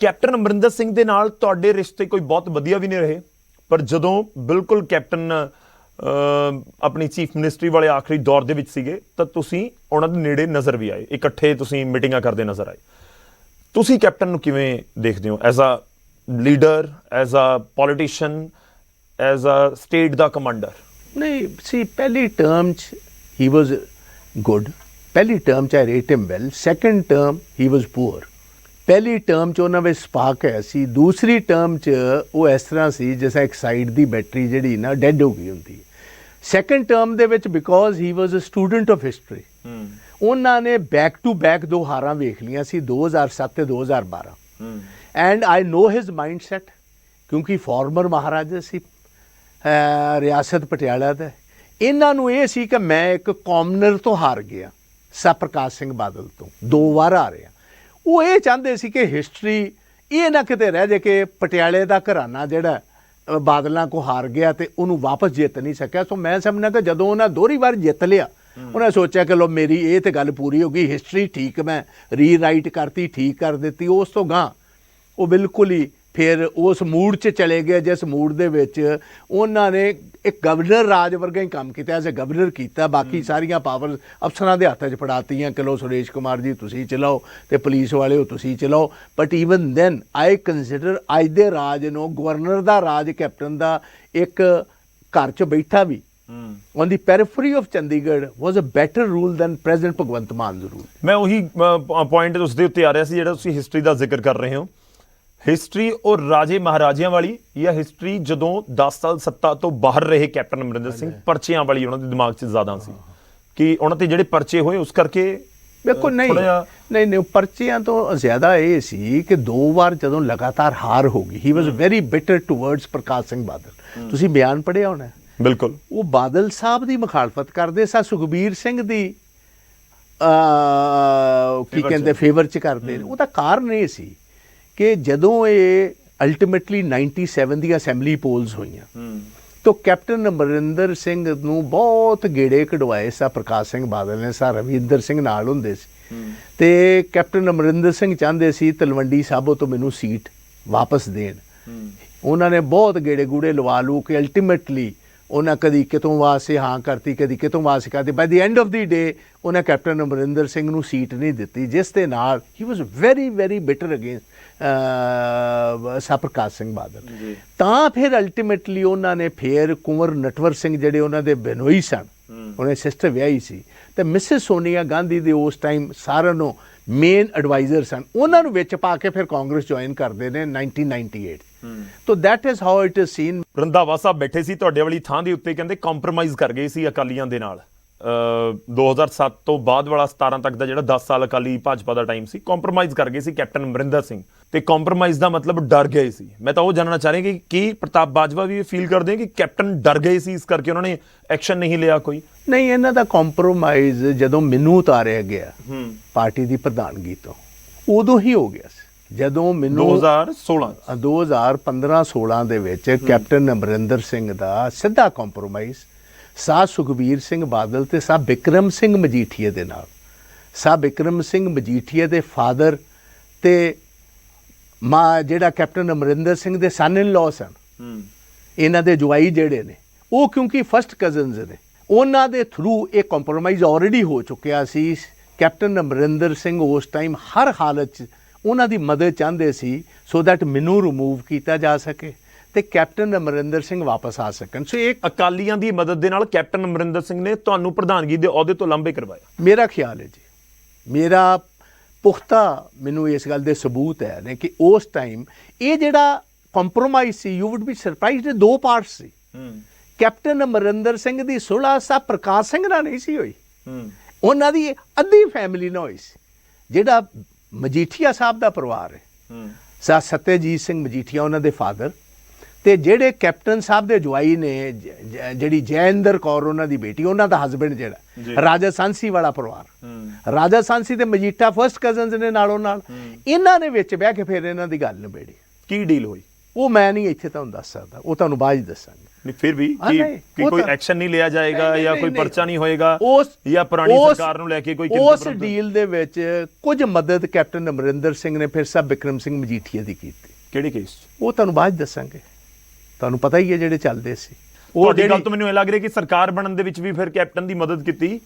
Captain Amarinder Singh ਦੇ ਨਾਲ ਤੁਹਾਡੇ ਰਿਸ਼ਤੇ ਕੋਈ ਬਹੁਤ ਵਧੀਆ ਵੀ ਨਹੀਂ ਰਹੇ, ਪਰ ਜਦੋਂ ਬਿਲਕੁਲ ਕੈਪਟਨ ਆਪਣੀ ਚੀਫ ਮਿਨਿਸਟਰੀ ਵਾਲੇ ਆਖਰੀ ਦੌਰ ਦੇ ਵਿੱਚ ਸੀਗੇ, ਤਾਂ ਤੁਸੀਂ ਉਹਨਾਂ ਦੇ ਨੇੜੇ ਨਜ਼ਰ ਵੀ ਆਏ, ਇਕੱਠੇ ਤੁਸੀਂ ਮੀਟਿੰਗਾਂ ਕਰਦੇ ਨਜ਼ਰ ਆਏ। ਤੁਸੀਂ ਕੈਪਟਨ ਨੂੰ ਕਿਵੇਂ ਦੇਖਦੇ ਹੋ? As a leader as a politician as a state the commander ਨਹੀਂ ਸੀ ਪਹਿਲੀ ਟਰਮ ਚ ਹੀ ਵਾਸ ਗੁੱਡ ਪਹਿਲੀ ਟਰਮ ਚ I rate him well second term he was poor ਪਹਿਲੀ ਟਰਮ ਚ ਉਹਨਾਂ ਵਿੱਚ ਸਪਾਰਕ ਹੈ ਸੀ ਦੂਸਰੀ ਟਰਮ ਚ ਉਹ ਇਸ ਤਰ੍ਹਾਂ ਸੀ ਜਿਵੇਂ ਇੱਕ ਸਾਈਡ ਦੀ ਬੈਟਰੀ ਜਿਹੜੀ ਨਾ ਡੈੱਡ ਹੋ ਗਈ ਹੁੰਦੀ ਸੈਕੰਡ ਟਰਮ ਦੇ ਵਿੱਚ because he was a student of history ਉਹਨਾਂ ਨੇ ਬੈਕ ਟੂ ਬੈਕ ਦੋ ਹਾਰਾਂ ਵੇਖ ਲੀਆਂ ਸੀ 2007 ਤੇ 2012 and I know his mindset ਕਿਉਂਕਿ ਫਾਰਮਰ ਮਹਾਰਾਜਾ ਸੀ ਰਿਆਸਤ ਪਟਿਆਲਾ ਦਾ। ਇਹਨਾਂ ਨੂੰ ਇਹ ਸੀ ਕਿ ਮੈਂ ਇੱਕ ਕਾਮਨਰ ਤੋਂ ਹਾਰ ਗਿਆ ਸਤਿਪ੍ਰਕਾਸ਼ ਸਿੰਘ ਬਾਦਲ ਤੋਂ। ਦੋ ਵਾਰ ਹਾਰਿਆ। ਉਹ ਇਹ ਚਾਹੁੰਦੇ ਸੀ ਕਿ ਹਿਸਟਰੀ ਇਹ ਨਾ ਕਿਤੇ ਰਹਿ ਜੇ ਕਿ ਪਟਿਆਲੇ ਦਾ ਘਰਾਣਾ ਜਿਹੜਾ ਬਾਦਲਾਂ ਕੋ ਹਾਰ ਗਿਆ ਤੇ ਉਹਨੂੰ ਵਾਪਸ ਜਿੱਤ ਨਹੀਂ ਸਕਿਆ। ਸੋ ਮੈਂ ਸਮਝਣਾ ਕਿ ਜਦੋਂ ਉਹਨਾਂ ਦੋਹਰੀ ਵਾਰ ਜਿੱਤ ਲਿਆ ਉਹਨੇ ਸੋਚਿਆ ਕਿ ਲੋ ਮੇਰੀ ਇਹ ਤੇ ਗੱਲ ਪੂਰੀ ਹੋ ਗਈ ਹਿਸਟਰੀ ਠੀਕ ਮੈਂ ਰੀਰਾਈਟ ਕਰਤੀ ਠੀਕ ਕਰ ਦਿੱਤੀ ਉਸ ਤੋਂ ਗਾਂ ਉਹ ਬਿਲਕੁਲ ਹੀ ਫਿਰ ਉਸ ਮੂਡ 'ਚ ਚਲੇ ਗਏ ਜਿਸ ਮੂਡ ਦੇ ਵਿੱਚ ਉਹਨਾਂ ਨੇ ਇੱਕ ਗਵਰਨਰ ਰਾਜ ਵਰਗਾ ਹੀ ਕੰਮ ਕੀਤਾ ਐਜ਼ ਅ ਗਵਰਨਰ ਕੀਤਾ। ਬਾਕੀ ਸਾਰੀਆਂ ਪਾਵਰ ਅਫਸਰਾਂ ਦੇ ਹੱਥਾਂ 'ਚ ਫੜਾਤੀਆਂ ਕਿ ਲੋ ਸੁਰੇਸ਼ ਕੁਮਾਰ ਜੀ ਤੁਸੀਂ ਚਲਾਓ ਤੇ ਪੁਲਿਸ ਵਾਲੇ ਹੋ ਤੁਸੀਂ ਚਲਾਓ। But even then I consider ਅੱਜ ਦੇ ਰਾਜ ਨੂੰ ਗਵਰਨਰ ਦਾ ਰਾਜ ਕੈਪਟਨ ਦਾ ਇੱਕ ਘਰ 'ਚ ਬੈਠਾ ਵੀ on the periphery of Chandigarh was a better rule than president Bhagwant Mann rule ਮੈਂ ਉਹੀ ਪੁਆਇੰਟ ਉਸ ਦੇ ਉੱਤੇ ਆ ਰਿਹਾ ਸੀ ਜਿਹੜਾ ਤੁਸੀਂ ਹਿਸਟਰੀ ਦਾ ਜ਼ਿਕਰ ਕਰ ਰਹੇ ਹੋ। ਹਿਸਟਰੀ ਉਹ ਰਾਜੇ ਮਹਾਰਾਜਿਆਂ ਵਾਲੀ ਜਾਂ ਹਿਸਟਰੀ ਜਦੋਂ 10 ਸਾਲ ਸੱਤਾ ਤੋਂ ਬਾਹਰ ਰਹੇ ਕੈਪਟਨ ਅਮਰਿੰਦਰ ਸਿੰਘ ਪਰਚਿਆਂ ਵਾਲੀ ਉਹਨਾਂ ਦੇ ਦਿਮਾਗ 'ਚ ਜ਼ਿਆਦਾ ਸੀ ਕਿ ਉਹਨਾਂ ਤੇ ਜਿਹੜੇ ਪਰਚੇ ਹੋਏ ਉਸ ਕਰਕੇ ਅਹ, ਨਹੀਂ ਨਹੀਂ ਨਹੀਂ ਪਰਚੀਆਂ ਤੋਂ ਜ਼ਿਆਦਾ ਇਹ ਸੀ ਕਿ ਦੋ ਵਾਰ ਜਦੋਂ ਲਗਾਤਾਰ ਹਾਰ ਹੋ ਗਈ he. Was very bitter towards Prakash Singh Badal. ਤੁਸੀਂ ਬਿਆਨ ਪੜਿਆ ਹੋਣਾ। ਬਿਲਕੁਲ। ਉਹ ਬਾਦਲ ਸਾਹਿਬ ਦੀ ਮੁਖਾਲਫਤ ਕਰਦੇ ਸਾ ਸੁਖਬੀਰ ਸਿੰਘ ਦੀ ਕੀ। ਕਹਿੰਦੇ ਫੇਵਰ ਚ ਕਰਦੇ ਉਹਦਾ ਕਾਰਨ ਇਹ ਸੀ ਕਿ ਜਦੋਂ ਇਹ ਅਲਟੀਮੇਟਲੀ 97 ਦੀ ਅਸੈਂਬਲੀ ਪੋਲਸ ਹੋਈਆਂ ਤੋ ਕੈਪਟਨ ਅਮਰਿੰਦਰ ਸਿੰਘ ਨੂੰ ਬਹੁਤ ਗੇੜੇ ਕਢਵਾਏ ਸਾ ਪ੍ਰਕਾਸ਼ ਸਿੰਘ ਬਾਦਲ ਨੇ ਸਾ ਰਵਿੰਦਰ ਸਿੰਘ ਨਾਲ ਹੁੰਦੇ ਸੀ। ਤੇ ਕੈਪਟਨ ਅਮਰਿੰਦਰ ਸਿੰਘ ਚਾਹੁੰਦੇ ਸੀ ਤਲਵੰਡੀ ਸਾਬੋ ਤੋਂ ਮੈਨੂੰ ਸੀਟ ਵਾਪਸ ਦੇਣ। ਉਹਨਾਂ ਨੇ ਬਹੁਤ ਗੇੜੇ ਗੂੜੇ ਲਵਾ ਲੂ ਕਿ ਅਲਟੀਮੇਟਲੀ ਉਹਨਾਂ ਕਦੀ ਕਿਤੋਂ ਵਾਸਤੇ ਹਾਂ ਕਰਤੀ ਕਦੀ ਕਿਤੋਂ ਵਾਸਤੇ ਕਰਤੀ। ਬਾਈ ਦੀ ਐਂਡ ਆਫ ਦੀ ਡੇ ਉਹਨਾਂ ਕੈਪਟਨ ਅਮਰਿੰਦਰ ਸਿੰਘ ਨੂੰ ਸੀਟ ਨਹੀਂ ਦਿੱਤੀ ਜਿਸ ਦੇ ਨਾਲ he was very very bitter against Satprakash Singh Badal. ਤਾਂ ਫਿਰ ਅਲਟੀਮੇਟਲੀ ਉਹਨਾਂ ਨੇ ਫਿਰ ਕੁੰਵਰ ਨਟਵਰ ਸਿੰਘ ਜਿਹੜੇ ਉਹਨਾਂ ਦੇ ਬਨੋਈ ਸਨ ਉਹਨੇ ਸਿਸਟਰ ਵਿਆਹੀ ਸੀ। ਤੇ ਮਿਸਿਸ ਸੋਨੀਆ ਗਾਂਧੀ ਦੇ ਉਸ ਟਾਈਮ ਸਾਰਿਆਂ ਨੂੰ ਮੇਨ ਐਡਵਾਈਜ਼ਰ ਸਨ ਉਹਨਾਂ ਨੂੰ ਵਿੱਚ ਪਾ ਕੇ ਫਿਰ ਕਾਂਗਰਸ ਜੁਆਇਨ ਕਰਦੇ ਨੇ 1998 ਤੋ that is how it is seen Randhawa Sahib ਬੈਠੇ ਸੀ ਤੁਹਾਡੇ ਵਾਲੀ ਥਾਂ ਦੇ ਉੱਤੇ ਕਹਿੰਦੇ ਕੰਪਰੋਮਾਈਜ਼ ਕਰ ਗਏ ਸੀ ਅਕਾਲੀਆਂ ਦੇ ਨਾਲ। 2007 ਤੋਂ ਬਾਅਦ ਵਾਲਾ 17 ਤੱਕ ਦਾ ਜਿਹੜਾ 10 ਸਾਲ ਅਕਾਲੀ ਭਾਜਪਾ ਦਾ ਟਾਈਮ ਸੀ ਕੰਪਰੋਮਾਈਜ਼ ਕਰ ਗਏ ਸੀ ਕੈਪਟਨ ਅਮਰਿੰਦਰ ਸਿੰਘ। ਤੇ ਕੰਪਰੋਮਾਈਜ਼ ਦਾ ਮਤਲਬ ਡਰ ਗਏ ਸੀ। ਮੈਂ ਤਾਂ ਉਹ ਜਾਣਨਾ ਚਾਹ ਰਿਹਾ ਕਿ ਕੀ ਪ੍ਰਤਾਪ ਬਾਜਵਾ ਵੀ ਇਹ ਫੀਲ ਕਰਦੇ ਕਿ ਕੈਪਟਨ ਡਰ ਗਏ ਸੀ ਇਸ ਕਰਕੇ ਉਹਨਾਂ ਨੇ ਐਕਸ਼ਨ ਨਹੀਂ ਲਿਆ ਕੋਈ? ਨਹੀਂ ਇਹਨਾਂ ਦਾ ਕੰਪਰੋਮਾਈਜ਼ ਜਦੋਂ ਮੈਨੂੰ ਉਤਾਰਿਆ ਗਿਆ ਪਾਰਟੀ ਦੀ ਪ੍ਰਧਾਨਗੀ ਤੋਂ ਉਦੋਂ ਹੀ ਹੋ ਗਿਆ ਸੀ। ਜਦੋਂ ਮੈਨੂੰ 2016 2015-16 ਦੇ ਵਿੱਚ ਕੈਪਟਨ ਅਮਰਿੰਦਰ ਸਿੰਘ ਦਾ ਸਿੱਧਾ ਕੰਪਰੋਮਾਈਜ਼ ਸਾ ਸੁਖਬੀਰ ਸਿੰਘ ਬਾਦਲ ਤੇ ਸਾ ਬਿਕਰਮ ਸਿੰਘ ਮਜੀਠੀਏ ਦੇ ਨਾਲ। ਸਾ ਬਿਕਰਮ ਸਿੰਘ ਮਜੀਠੀਏ ਦੇ ਫਾਦਰ ਤੇ ਮਾਂ ਜਿਹੜਾ ਕੈਪਟਨ ਅਮਰਿੰਦਰ ਸਿੰਘ ਦੇ ਸਨ। ਇਨ ਲਾਅ ਸਨ ਇਹਨਾਂ ਦੇ ਜਵਾਈ ਜਿਹੜੇ ਨੇ ਉਹ ਕਿਉਂਕਿ ਫਸਟ ਕਜ਼ਨਸ ਨੇ। ਉਹਨਾਂ ਦੇ ਥਰੂ ਇਹ ਕੰਪਰੋਮਾਈਜ਼ ਆਲਰੇਡੀ ਹੋ ਚੁੱਕਿਆ ਸੀ। ਕੈਪਟਨ ਅਮਰਿੰਦਰ ਸਿੰਘ ਉਸ ਟਾਈਮ ਹਰ ਹਾਲਤ 'ਚ ਉਹਨਾਂ ਦੀ ਮਦਦ ਚਾਹੁੰਦੇ ਸੀ ਸੋ ਦੈਟ ਮੈਨੂੰ ਰਿਮੂਵ ਕੀਤਾ ਜਾ ਸਕੇ। ਤੇ ਕੈਪਟਨ ਅਮਰਿੰਦਰ ਸਿੰਘ ਵਾਪਸ ਆ ਸਕਣ। ਸੋ ਇਹ ਅਕਾਲੀਆਂ ਦੀ ਮਦਦ ਦੇ ਨਾਲ ਕੈਪਟਨ ਅਮਰਿੰਦਰ ਸਿੰਘ ਨੇ ਤੁਹਾਨੂੰ ਪ੍ਰਧਾਨਗੀ ਦੇ ਅਹੁਦੇ ਤੋਂ ਲੰਬੇ ਕਰਵਾਇਆ। ਮੇਰਾ ਖਿਆਲ ਹੈ ਜੀ ਮੇਰਾ ਪੁਖਤਾ ਮੈਨੂੰ ਇਸ ਗੱਲ ਦੇ ਸਬੂਤ ਹੈ ਨੇ ਕਿ ਉਸ ਟਾਈਮ ਇਹ ਜਿਹੜਾ ਕੰਪਰੋਮਾਈਜ਼ ਸੀ ਯੂ ਊਡ ਬੀ ਸਰਪ੍ਰਾਈਜ਼ਡ ਦੋ ਪਾਰਟਸ ਸੀ। ਕੈਪਟਨ ਅਮਰਿੰਦਰ ਸਿੰਘ ਦੀ ਸੁਲ੍ਹਾ ਸਾਹਿਬ ਪ੍ਰਕਾਸ਼ ਸਿੰਘ ਨਾਲ ਨਹੀਂ ਸੀ ਹੋਈ। ਉਹਨਾਂ ਦੀ ਅੱਧੀ ਫੈਮਿਲੀ ਨਾਲ ਹੋਈ ਸੀ। ਜਿਹੜਾ ਮਜੀਠੀਆ ਸਾਹਿਬ ਦਾ ਪਰਿਵਾਰ ਹੈ। ਸਾ ਸਤਿਆਜੀਤ ਸਿੰਘ ਮਜੀਠੀਆ ਉਹਨਾਂ ਦੇ ਫਾਦਰ ਤੇ ਜਿਹੜੇ ਕੈਪਟਨ ਸਾਹਿਬ ਦੇ ਜਵਾਈ ਨੇ ਜਿਹੜੀ ਜੈਇੰਦਰ ਕੌਰ ਉਹਨਾਂ ਦੀ ਬੇਟੀ ਉਹਨਾਂ ਦਾ ਹਸਬੰਡ। ਜਿਹੜਾ ਰਾਜਾ ਸਾਂਸੀ ਵਾਲਾ ਪਰਿਵਾਰ। ਰਾਜਾ ਸਾਂਸੀ ਤੇ ਮਜੀਠਾ ਫਰਸਟ ਕਜ਼ਨਸ ਨੇ ਨਾਲੋਂ ਨਾਲ। ਇਹਨਾਂ ਨੇ ਵਿੱਚ ਬਹਿ ਕੇ ਫਿਰ ਇਹਨਾਂ ਦੀ ਗੱਲ ਨਿਬੇੜੀ। ਕੀ ਡੀਲ ਹੋਈ? ਉਹ ਮੈਂ ਨਹੀਂ ਇੱਥੇ ਤੁਹਾਨੂੰ ਦੱਸ ਸਕਦਾ ਉਹ ਤੁਹਾਨੂੰ ਬਾਅਦ ਦੱਸਾਂਗਾ। ਨਹੀਂ ਫਿਰ ਵੀ ਕਿ ਕੋਈ ਐਕਸ਼ਨ ਨਹੀਂ ਲਿਆ ਜਾਏਗਾ ਜਾਂ ਕੋਈ। ਪਰਚਾ ਨਹੀਂ ਹੋਏਗਾ ਉਸ ਜਾਂ ਪੁਰਾਣੀ ਸਰਕਾਰ ਨੂੰ ਲੈ ਕੇ ਕੋਈ ਉਸ ਡੀਲ ਦੇ ਵਿੱਚ ਕੁਝ ਮਦਦ ਕੈਪਟਨ ਅਮਰਿੰਦਰ ਸਿੰਘ ਨੇ ਫਿਰ ਸਾਹਿਬ ਬਿਕਰਮ ਸਿੰਘ ਮਜੀਠੀਆ ਦੀ ਕੀਤੀ। ਕਿਹੜੇ ਕੇਸ ਉਹ ਤੁਹਾਨੂੰ ਬਾਅਦ ਦੱਸਾਂਗੇ। ਤੁਹਾਨੂੰ ਪਤਾ ਹੀ ਹੈ ਜਿਹੜੇ ਚੱਲਦੇ ਸੀ। ਗੱਲ ਜਿਹੜੀ- ਤੋਂ ਮੈਨੂੰ ਇਹ ਲੱਗ ਰਿਹਾ ਕਿ ਸਰਕਾਰ ਬਣਨ ਦੇ ਵਿੱਚ ਵੀ ਫਿਰ ਕੈਪਟਨ ਦੀ ਮਦਦ ਕੀਤੀ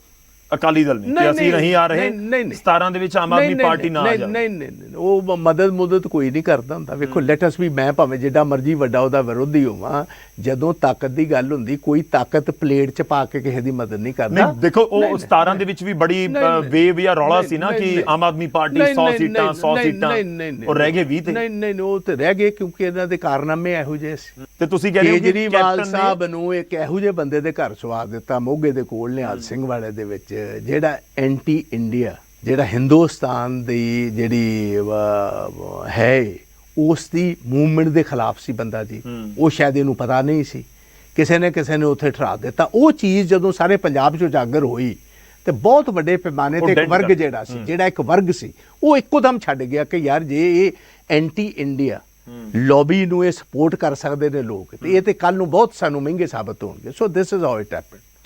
ਅਕਾਲੀ ਦਲ ਨੇ ਕਿ ਅਸੀਂ ਨਹੀਂ ਆ ਰਹੇ ਨਹੀਂ, ਨਹੀਂ, ਨਹੀਂ। 17 ਦੇ ਵਿੱਚ ਆਮ ਆਦਮੀ ਪਾਰਟੀ ਨਾ ਆ ਜਾਵੇ। ਨਹੀਂ ਨਹੀਂ ਨਹੀਂ, ਉਹ ਮਦਦ ਮੁਦਦ ਕੋਈ ਨਹੀਂ ਕਰਦਾ ਹੁੰਦਾ। ਵੇਖੋ ਲੈਟ ਅਸ ਵੀ ਮੈਂ ਭਾਵੇਂ ਜਿੱਡਾ ਮਰਜ਼ੀ ਵੱਡਾ ਉਹਦਾ ਵਿਰੋਧੀ ਹੋਵਾਂ ਜਦੋਂ ਤਾਕਤ ਦੀ ਗੱਲ ਹੁੰਦੀ ਕੋਈ ਤਾਕਤ ਪਲੇਟ 'ਚ ਪਾ ਕੇ ਕਿਸੇ ਦੀ ਮਦਦ ਨਹੀਂ ਕਰਦਾ। ਨਹੀਂ ਦੇਖੋ ਉਹ ਨਹੀਂ, 17 ਦੇ ਵਿੱਚ ਵੀ ਬੜੀ। ਵੇਵ ਜਾਂ ਰੌਲਾ ਸੀ ਨਾ ਕਿ। ਆਮ ਆਦਮੀ ਪਾਰਟੀ ਨਹੀਂ, 100 ਨਹੀਂ, ਸੀਟਾਂ ਨਹੀਂ, 100 ਨਹੀਂ, ਸੀਟਾਂ ਉਹ ਰਹਿ ਗਏ 20 ਤੇ। ਨਹੀਂ ਨਹੀਂ, ਉਹ ਤੇ ਰਹਿ ਗਏ ਕਿਉਂਕਿ ਇਹਨਾਂ ਦੇ ਕਾਰਨਾਮੇ ਇਹੋ ਜਿਹੇ ਸੀ। ਤੇ ਤੁਸੀਂ ਕਹਿ ਰਹੇ ਹੋ ਕਿ ਕੇਜਰੀਵਾਲ ਸਾਹਿਬ ਨੂੰ ਇੱਕ ਇਹੋ ਜਿਹੇ ਬੰਦੇ ਦੇ ਘਰ ਸਵਾਰ ਦਿੱਤਾ ਮੋਗੇ ਦੇ ਕੋਲ ਨਿਹਾਲ ਸਿੰਘ ਵਾਲੇ ਦੇ ਵਿੱਚ ਜਿਹੜਾ ਐਂਟੀ ਇੰਡੀਆ ਜਿਹੜਾ ਹਿੰਦੁਸਤਾਨ ਦੀ ਜਿਹੜੀ ਹੈ ਉਸ ਦੀ ਮੂਵਮੈਂਟ ਦੇ ਖਿਲਾਫ ਸੀ ਬੰਦਾ ਜੀ। ਉਹ ਸ਼ਾਇਦ ਇਹਨੂੰ ਪਤਾ ਨਹੀਂ ਸੀ। ਕਿਸੇ ਨੇ ਕਿਸੇ ਨੇ ਉੱਥੇ ਠਰਾ ਦਿੱਤਾ। ਉਹ ਚੀਜ਼ ਜਦੋਂ ਸਾਰੇ ਪੰਜਾਬ 'ਚ ਉਜਾਗਰ ਹੋਈ ਤੇ ਬਹੁਤ ਵੱਡੇ ਪੈਮਾਨੇ ਤੇ ਇੱਕ ਵਰਗ ਜਿਹੜਾ ਸੀ ਜਿਹੜਾ ਇੱਕ ਵਰਗ ਸੀ ਉਹ ਇੱਕੋ ਦਮ ਛੱਡ ਗਿਆ ਕਿ ਯਾਰ ਜੇ ਇਹ ਐਂਟੀ ਇੰਡੀਆ ਲੌਬੀ ਨੂੰ ਇਹ ਸਪੋਰਟ ਕਰ ਸਕਦੇ ਨੇ ਲੋਕ। ਤੇ ਇਹ ਤੇ ਕੱਲ ਨੂੰ ਬਹੁਤ ਸਾਨੂੰ ਮਹਿੰਗੇ ਸਾਬਤ ਹੋਣਗੇ। So this is how it happen